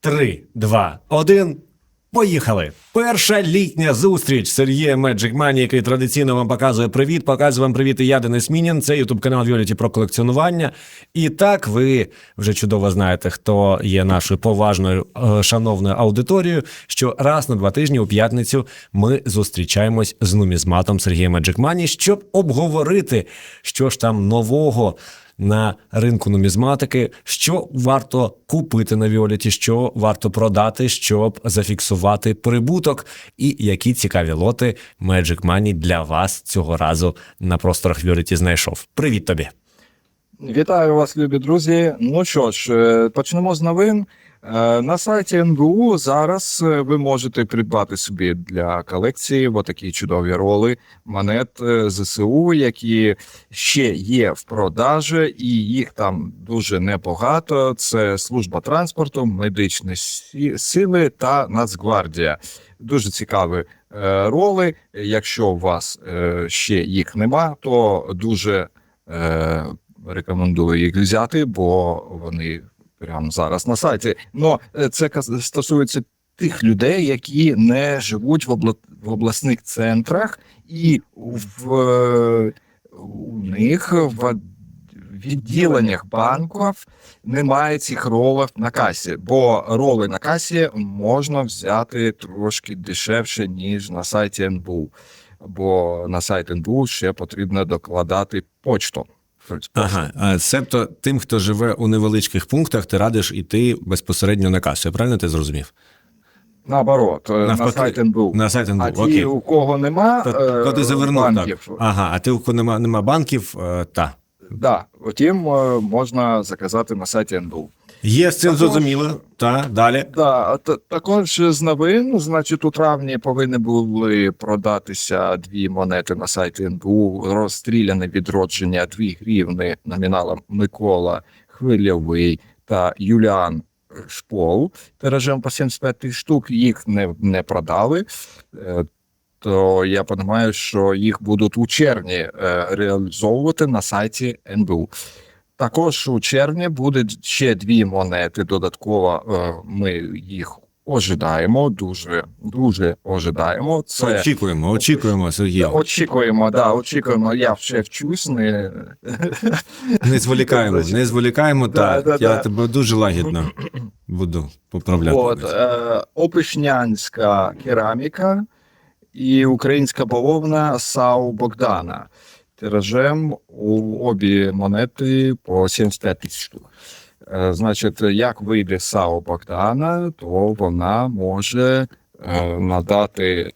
Три, два, один. Поїхали! Перша літня зустріч Сергія Money, який традиційно вам показує привіт. Показую вам привіт і я Денис Мінін. Це ютуб канал Віоліті про колекціонування. І так ви вже чудово знаєте, хто є нашою поважною е, шановною аудиторією. Що раз на два тижні у п'ятницю ми зустрічаємось з нумізматом Сергія Money, щоб обговорити, що ж там нового на ринку нумізматики, що варто купити на Віоліті, що варто продати, щоб зафіксувати прибуток, і які цікаві лоти Magic Money для вас цього разу на просторах Віоліті знайшов. Привіт тобі! Вітаю вас, любі друзі. Ну що ж, е, почнемо з новин. Е, На сайті НБУ зараз е, ви можете придбати собі для колекції отакі чудові роли монет е, ЗСУ, які ще є в продажі, і їх там дуже небагато. Це служба транспорту, медичні сили та Нацгвардія. Дуже цікаві роли. Якщо у вас ще їх нема, то дуже рекомендую їх взяти, бо вони прямо зараз на сайті. Но е, це стосується тих людей, які не живуть в, обла... в обласних центрах, і в у них в відділеннях банків немає цих ролів на касі, бо роли на касі можна взяти трошки дешевше, ніж на сайті НБУ. Бо на сайт НБУ ще потрібно докладати почту. Ага, а себто тим, хто живе у невеличких пунктах, ти радиш іти безпосередньо на касу. Я правильно ти зрозумів? Наоборот, Навпаки. на сайт НБУ. На сайт НБУ. А ті, Окей. у кого нема То, е, то ти завернув банків, так. Ага, а ти, у кого нема, нема банків, е, та. да, втім, е, можна заказати на сайті НБУ. Є з цим Також- зрозуміло. Та, далі. Да, та- також з новин, значить, у травні повинні були продатися дві монети на сайті НБУ. Розстріляне відродження 2 гривни номіналом Микола Хвильовий та Юліан Шпол. Тиражем по 75 тисяч штук їх не, не продали. Е, То я розумію, що їх будуть у червні е, реалізовувати на сайті НБУ. Також у червні буде ще дві монети. Додатково е, ми їх ожидаємо. Дуже дуже ожидаємо. Це Очікуємо, очікуємо, Сергій. очікуємо. Да, очікуємо. Я ще вчусь. Не Не зволікаємо, не зволікаємо. Да, Так, да, я да. тебе дуже лагідно буду поправляти. от е, опишнянська кераміка і українська бавовна САУ Богдана. Тиражем у обі монети по 75 тисяч штук. Е, Значить, як вийде САУ Богдана, то вона може е, надати.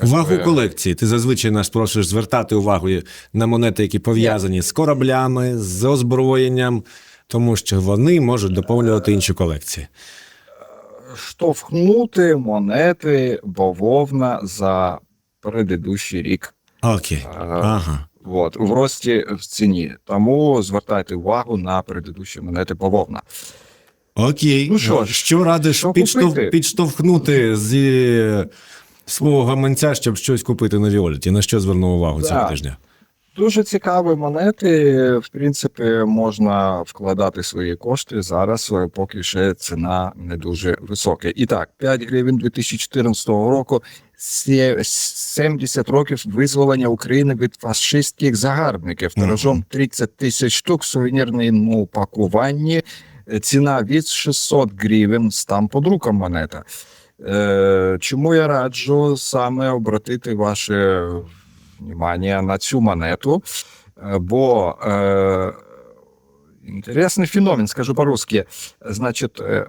е, Увагу колекції. Ти зазвичай нас просиш звертати увагу на монети, які пов'язані з кораблями, з озброєнням, тому що вони можуть доповнювати інші колекції. штовхнути монети бавовна за предыдущий рік. Окей. Е, Ага. От, в рості в ціні. Тому звертайте увагу на предыдущі монети бавовна. Окей. Ну що ж, що радиш що підштовх, підштовхнути зі свого гаманця, щоб щось купити на Віоліті? На що звернув увагу цього тижня? Дуже цікаві монети. В принципі, можна вкладати свої кошти зараз, е, поки ще ціна не дуже висока. І так, 5 гривень 2014 року, 70 років визволення України від фашистських загарбників. Тиражом 30 тисяч штук в сувенірному пакуванні. Ціна від 600 гривень, там под руком монета. Е, Чому я раджу саме обратити ваше внимание на цю монету, Е, бо е, інтересний феномен, скажу по-русски. Значить, е,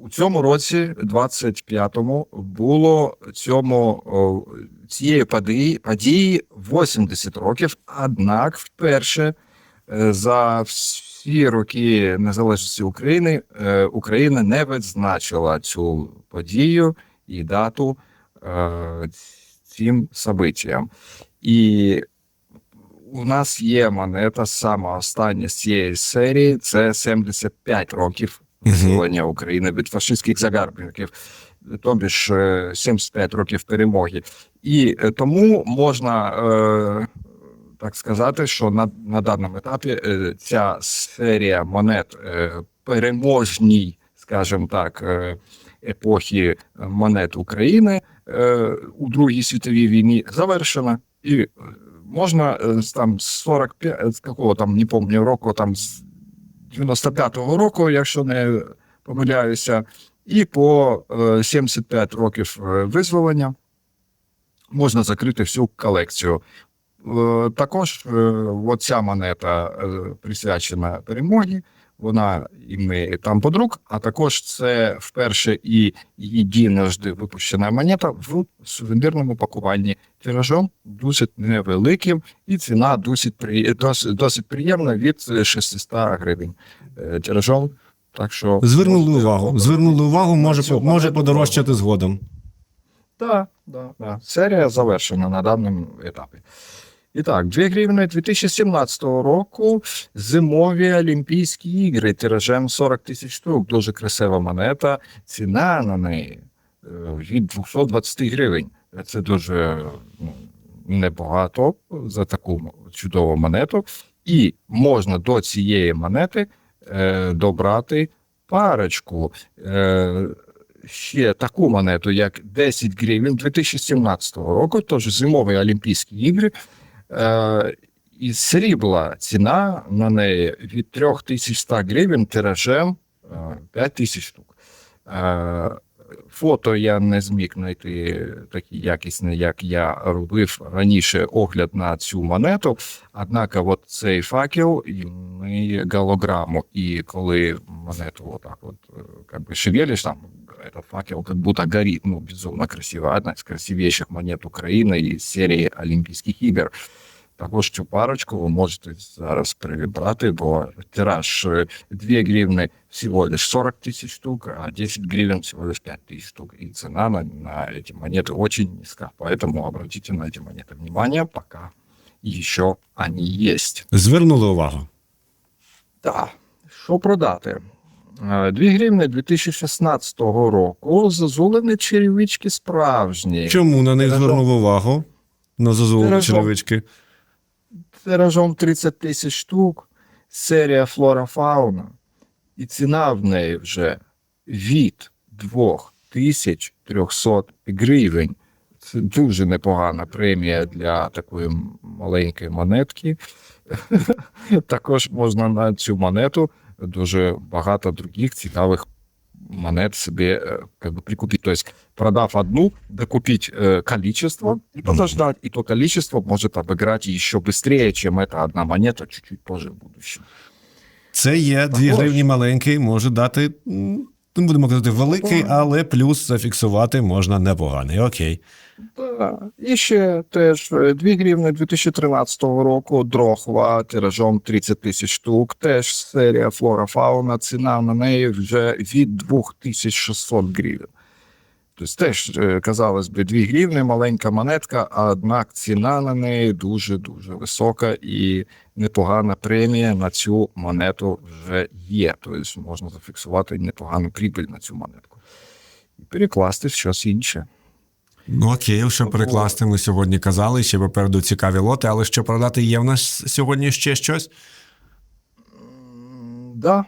у цьому році, 25-му, було цьому цієї події, події 80 років. Однак, вперше е, за всі роки незалежності України е, Україна не відзначила цю подію і дату е, цим событиям. І у нас є монета, сама остання з цієї серії, це 75 років. Визволення України від фашистських загарбників, тобі ж е, 75 років перемоги. І е, тому можна е, так сказати, що на, на даному етапі е, ця серія монет переможній, скажімо так, е, епохі монет України у Другій світовій війні завершена. І можна там з 45, з какого там, не пам'ятаю року, там з 95-го року, якщо не помиляюся, і по е, 75 років е, визволення можна закрити всю колекцію. Е, Також оця монета е, присвячена перемогі. Вона імеє там подруг, а також це вперше і єдиножди випущена монета в сувенірному пакуванні. Тиражом досить невеликим, і ціна досить, при... досить, досить приємна від 600 гривень. Е, Тиражом. Так що Звернули увагу. Звернули увагу, може, може подорожчати згодом. Так, да, да. Серія завершена на даному етапі. І так, 2 гривні 2017 року зимові Олімпійські ігри тиражем 40 тисяч штук. Дуже красива монета. Ціна на неї е, від 220 гривень. Це дуже ну, небагато за таку чудову монету. І можна до цієї монети е, добрати парочку. Е, ще таку монету, як 10 гривень 2017 року, тож зимові Олімпійські ігри. Е, і срібла ціна на неї від 3100 гривень тиражем е, 5000 штук. Е, Фото я не зміг знайти такі якісні, як я робив раніше огляд на цю монету. Однак, от цей факел ми голограму. І коли монету отак от е, как бы шевелишь, там этот факел как будто горит. Ну, безумно красиво. Одна из красивейших монет України із серії Олімпійських ігор. Також цю парочку ви можете зараз прибрати, бо тираж е, 2 гривны всего лишь 40 тысяч штук, а 10 гривен всего лишь 5 тысяч штук. И цена на, на эти монеты очень низка. Поэтому обратите на эти монеты внимание, пока еще они есть. Звернули увагу. Так, що продати? Е, 2 гривни 2016 року зазулені черевички справжні. Чому на них Тиражом. звернули увагу? На зазулені Тиражом. черевички. тиражом 30 тисяч штук, серія Флора Фауна, і ціна в неї вже від 2300 гривень. Це дуже непогана премія для такої маленької монетки. Також можна на цю монету дуже багато других цікавих монет себе э, как бы прикупить. То есть, продав одну, докупить э, количество и подождать. И то количество может обыграть еще быстрее, чем эта одна монета чуть-чуть позже в будущем. Це є 2 Також. гривні маленький, може дати, м, не будемо казати великий, але плюс зафіксувати можна непоганий. Окей. Да. І ще теж е, 2 гривні 2013 року дрохва тиражом 30 тисяч штук. Теж серія Флора Фауна. Ціна на неї вже від 2600 гривень. Тобто теж, е, казалось би, 2 гривни, маленька монетка, а однак ціна на неї дуже-дуже висока і непогана премія на цю монету вже є. Тобто можна зафіксувати непогану прибиль на цю монетку. І перекласти в щось інше. Ну окей, що перекласти, ми сьогодні казали, ще попереду цікаві лоти, але що продати є в нас сьогодні ще щось? М, Да,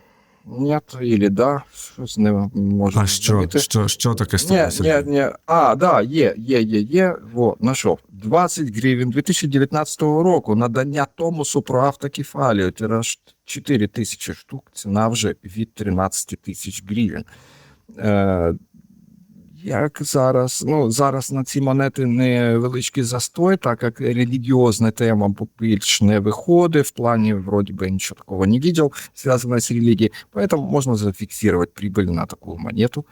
нет, или да, щось не можу. А що, що, що таке Ні, сталося? ні, ні. А, да, є, є, є, є. Во, знайшов. 20 гривень 2019 року. Надання Томосу про автокефалію. Тираж 4 тисячі штук. Ціна вже від 13 тисяч гривень. Е, як зараз, ну зараз на ці монети невеличкий застой, так як релігіозна тема більш не виходить, в плані вроде бы ничего такого не видел, связанного с религией, поэтому можно зафиксировать прибыль на такую монету,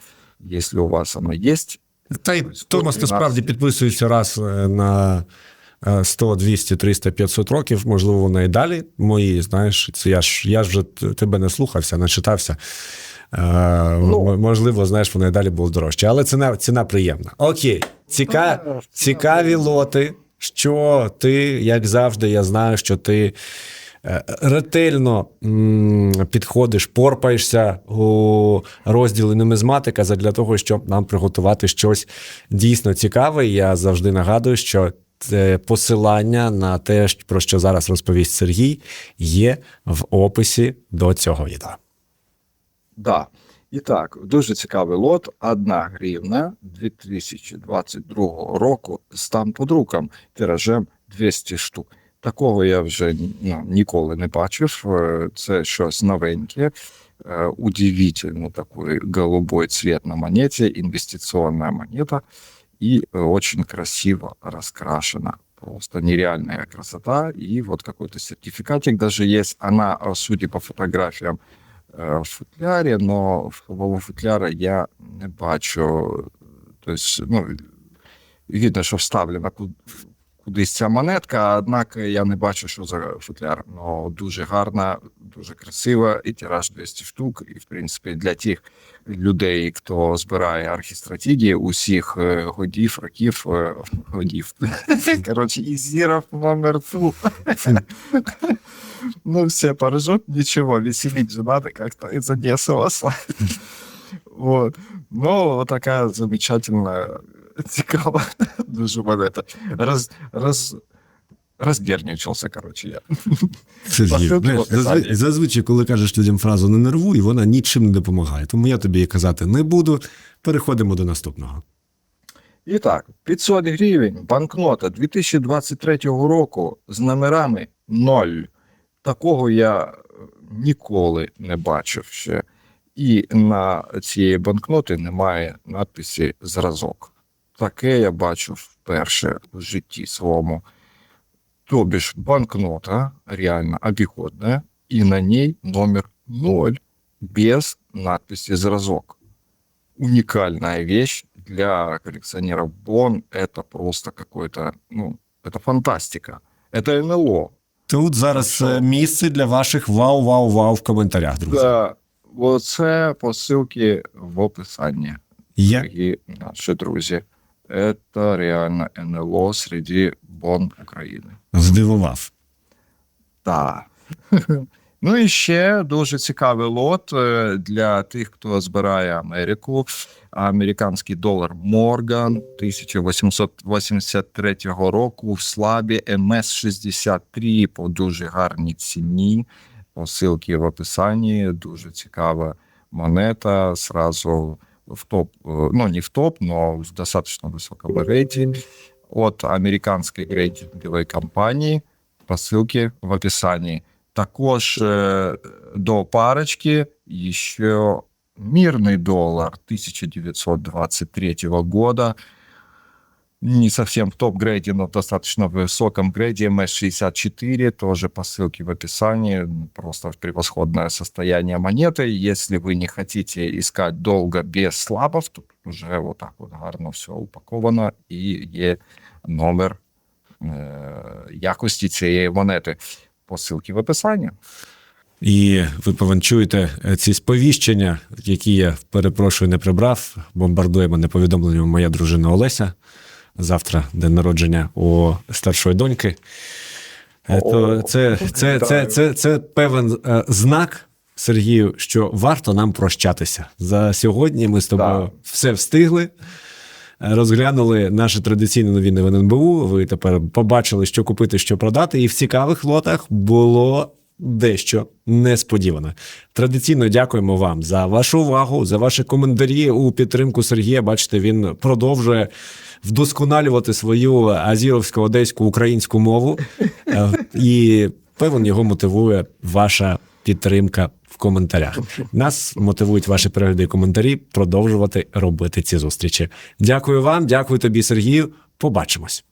если у вас она есть. Та й Томас 112. насправді підписується раз е, на е, 100, 200, 300, 500 років, можливо, вона і далі. Мої, знаєш, це я ж я ж вже т- тебе не слухався, начитався. Е, Ну. можливо, знаєш, вона і далі була дорожча. Але ціна, ціна приємна. Окей, Ціка... Цікаві лоти. Що ти, як завжди, я знаю, що ти е, ретельно підходиш, порпаєшся у розділі нумізматика для того, щоб нам приготувати щось дійсно цікаве. Я завжди нагадую, що це посилання на те, про що зараз розповість Сергій, є в описі до цього відео. Да. І так, дуже цікавий лот. Одна гривна 2022 року з там под руком тиражем 200 штук. Такого я вже ну, ніколи не бачив. Е, Це щось новеньке. Е, Удивительно такой голубой цвет на монете, инвестиционная монета и э, очень красиво раскрашена. Просто нереальная красота. И вот какой-то сертификатик даже есть. Она, э, судя по фотографиям, э, в футлярі, но самого футляра я не бачу. То есть, ну, видно, що вставлена кудись ця монетка, однак я не бачу, що за футляр. Ну, дуже гарна, дуже красива, і тираж 200 штук. І, в принципі, для тих людей, хто збирає архістратегії усіх е, годів, років, е, годів. Коротше, і зіров номер фу. Ну, все, порожок, ничего, веселить же надо как-то из Одессы вас. Вот. Ну, вот такая замечательная, цікава, дуже монета. Роз, роз, роздерничался, короче, я. Сергій, описання. зазвичай, зазвичай, коли кажеш людям фразу не нервуй, вона нічим не допомагає. Тому я тобі казати не буду. Переходимо до наступного. І так, 500 гривень, банкнота 2023 року з номерами 0. Такого я е, ніколи не бачив ще І на цієї банкноти немає надписі зразок. Таке я бачу вперше в житті своєму. Тобі ж банкнота реально обіходна, і на ній номер 0 без надписи зразок уникальная вещь для коллекционеров Бон. Это просто какой-то, ну, это фантастика. Это НЛО. Тут зараз Що? е, місце для ваших вау-вау-вау в коментарях, друзі. Да, оце посилки в описанні, Я дорогі наші друзі. Это реально НЛО среди Бон України. здивував. Так. Ну і ще дуже цікавий лот е, для тих, хто збирає Америку. Американський долар Морган 1883 року в слабі МС-63 по дуже гарній ціні. Посилки в описанні. Дуже цікава монета. Сразу в топ, е, ну не в топ, но в достаточно высоком рейтинге от американської рейтингової компанії. Посилки в описанні. Також е, до парочки ще мирний долар 1923 года Не совсем в топ-грейде, но в достаточно высоком грейде МС-64, тоже по ссылке в описании, просто превосходное состояние монеты. Если вы не хотите искать долго без слабов, то тут уже вот так вот гарно все упаковано і є номер е, якості цієї монети. Посилки в описанні. І ви повинчуєте е, ці сповіщення, які я перепрошую, не прибрав. Бомбардує мене повідомленням моя дружина Олеся. Завтра день народження у старшої доньки. Е, То це, це, це, це, це певен е, знак, Сергію, що варто нам прощатися. За сьогодні ми з тобою Так. все встигли. Розглянули наші традиційні новини в НБУ. Ви тепер побачили, що купити, що продати. І в цікавих лотах було дещо несподіване. Традиційно дякуємо вам за вашу увагу, за ваші коментарі у підтримку Сергія. Бачите, він продовжує вдосконалювати свою азіровську, одеську, українську мову. Е, І певен його мотивує ваша підтримка в коментарях. Нас мотивують ваші перегляди і коментарі продовжувати робити ці зустрічі. Дякую вам, дякую тобі, Сергію. Побачимось.